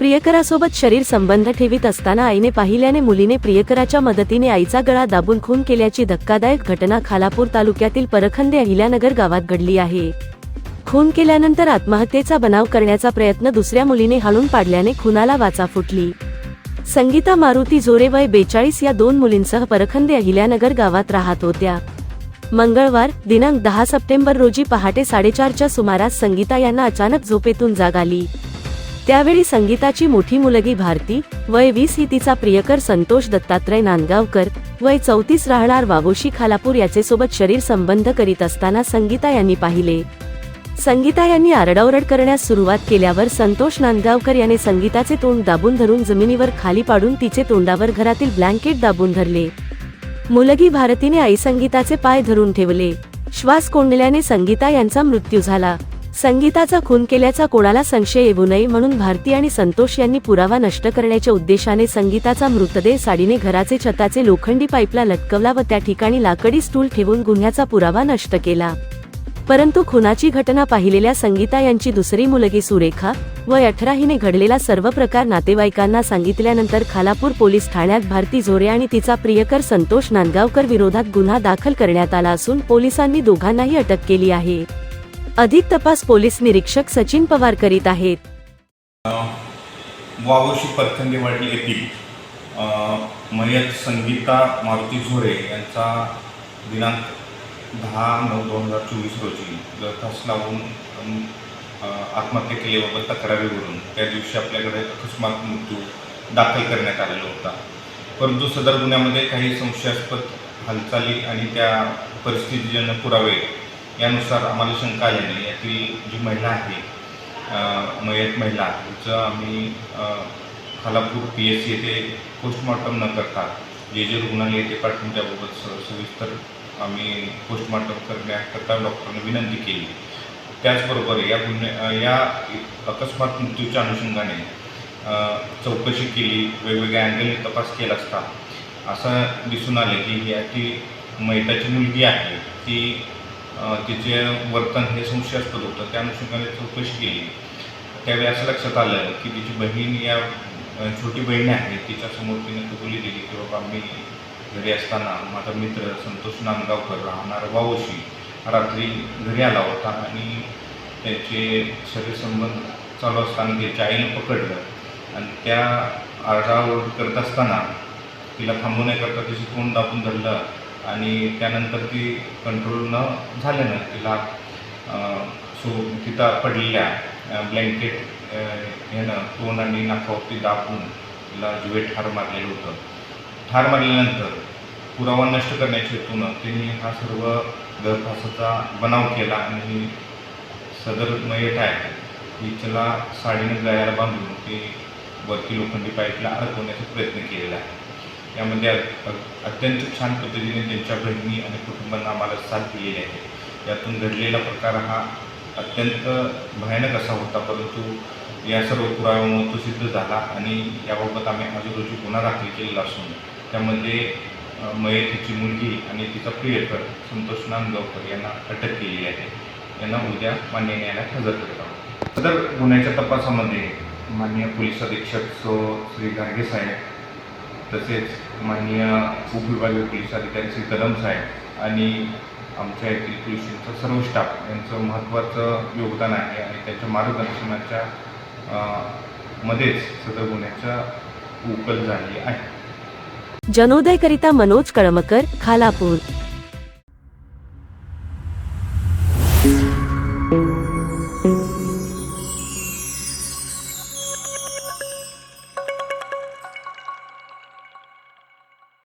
प्रियकरासोबत शरीर संबंध ठेवीत असताना आईने पाहिल्याने मुलीने प्रियकराच्या मदतीने आईचा गळा दाबून खून केल्याची धक्कादायक घटना खालापूर तालुक्यातील परखंदे अहिल्यानगर गावात घडली आहे. खून केल्यानंतर आत्महत्येचा बनाव करण्याचा प्रयत्न दुसऱ्या मुलीने हाणून पाडल्याने खुनाला वाचा फुटली. संगीता मारुती जोरे वय बेचाळीस या दोन मुलींसह परखंदे अहिल्यानगर गावात राहत होत्या. मंगळवार दिनांक दहा सप्टेंबर रोजी पहाटे साडेचारच्या सुमारास संगीता यांना अचानक झोपेतून जाग आली. त्यावेळी संगीताची मोठी मुलगी भारती वय वीस ही तिचा प्रियकर संतोष दत्तात्रय नांदगावकर वय चौतीस राहणार वाघोशी खालापूर याचे सोबत शरीर संबंध करीत असताना संगीता यांनी पाहिले. संगीता यांनी आरडाओरड करण्यास सुरुवात केल्यावर संतोष नांदगावकर याने संगीताचे तोंड दाबून धरून जमिनीवर खाली पाडून तिचे तोंडावर घरातील ब्लँकेट दाबून धरले. मुलगी भारतीने आई संगीताचे पाय धरून ठेवले. श्वास कोंडल्याने संगीता यांचा मृत्यू झाला. संगीताचा खून केल्याचा कोणाला संशय येऊ नये म्हणून भारती आणि संतोष यांनी पुरावा नष्ट करण्याच्या उद्देशाने संगीताचा मृतदेह साडीने घराचे छताचे लोखंडी पाईपला लटकवला व त्या ठिकाणी लाकडी स्टूल ठेवून गुन्ह्याचा पुरावा नष्ट केला. परंतु खुनाची घटना पाहिलेल्या संगीता यांची दुसरी मुलगी सुरेखा वय अठरा हिने घडलेला सर्व प्रकार नातेवाईकांना सांगितल्यानंतर खालापूर पोलीस ठाण्यात भारती झोरे आणि तिचा प्रियकर संतोष नांदगावकर विरोधात गुन्हा दाखल करण्यात आला असून पोलिसांनी दोघांनाही अटक केली आहे. अधिक तपास पोलीस निरीक्षक सचिन पवार करीत आहेत. वावशी परखंडेवाडी येथील अ, मयत संगीता मारुती झोरे यांचा दिनांक दहा नऊ दोन हजार चोवीस रोजी गळफास लावून आत्महत्या केल्याबाबत तक्रारीवरून त्या दिवशी आपल्याकडे अकस्मात मृत्यू दाखल करण्यात आलेला होता. परंतु सदर गुन्ह्यामध्ये काही संशयास्पद हालचाली आणि त्या परिस्थितीजन्य पुरावे यानुसार आम्हाला शंका आल्याने यातील जी महिला आहे मयत महिला तिचं आम्ही खालापूर पी एस सी येथे पोस्टमॉर्टम न करता जे जे रुग्णालय येथे पाठवून त्याबाबत सविस्तर आम्ही पोस्टमॉर्टम करण्याकरता डॉक्टरने विनंती केली. त्याचबरोबर या गुन्हे या अकस्मात मृत्यूच्या अनुषंगाने चौकशी केली वेगवेगळ्या अँगलने तपास केला असता असं दिसून आलं की ही ती मैताची मुलगी आहे ती तिचे वर्तन हे संशयास्पद होतं त्या अनुषंगाने चौकशी केली. त्यावेळी असं लक्षात आलं की तिची बहीण या छोटी बहीण आहे तिच्यासमोर तिने कबुली दिली की बाबा मी घरी असताना माझा मित्र संतोष नांदगावकर राहणार वावशी रात्री घरी आला होता आणि त्याचे शरीरसंबंध चालू असताना त्याच्या आईनं पकडलं. आणि त्या आरडाओरड करत असताना तिला थांबवण्याकरता तिची तोंड दाबून धरलं. आणि त्यानंतर ती कंट्रोल न झाल्यानं तिला सो तिथं पडलेल्या ब्लँकेट ह्यानं तोंड आणि नाकावरती दाबून तिला जुवे ठार मारलेलं होतं. ठार मारल्यानंतर पुरावा नष्ट करण्याच्या हेतूनं त्यांनी हा सर्व गळफासाचा बनाव केला आणि सदर मयत आहे हिच्याला साडीने गळ्याला बांधून ती वरती लोखंडी पाईपला अडकवण्याचा प्रयत्न केलेला आहे. यामध्ये अ- अत्यंत छान पद्धतीने त्यांच्या बहिणी आणि कुटुंबांना आम्हाला साथ दिलेली आहे. यातून घडलेला प्रकार हा अत्यंत भयानक असा होता परंतु या सर्व पुराव्यामुळे तो सिद्ध झाला आणि याबाबत आम्ही आजूबाजू गुन्हा दाखल केलेला असून त्यामध्ये मयतीची मुलगी आणि तिचा प्रियकर संतोष नांदगावकर यांना अटक केलेली आहे. यांना उद्या मान्य न्यायालयात हजर करत आहोत सदर गुन्ह्याच्या तपासामध्ये माननीय पोलीस अधीक्षक सो श्री गाडगे साहेब तसेच माननीय उपविभागीय पोलीस अधिकारी श्री कदम साहेब आणि आमच्या येथील पोलिसांचा सर्व स्टाफ यांचं महत्त्वाचं योगदान आहे आणि त्यांच्या मार्गदर्शनाच्या मध्येच सदर गुन्ह्याचा उकल झाली आहे. जनोदयकरिता मनोज कळमकर खालापूर.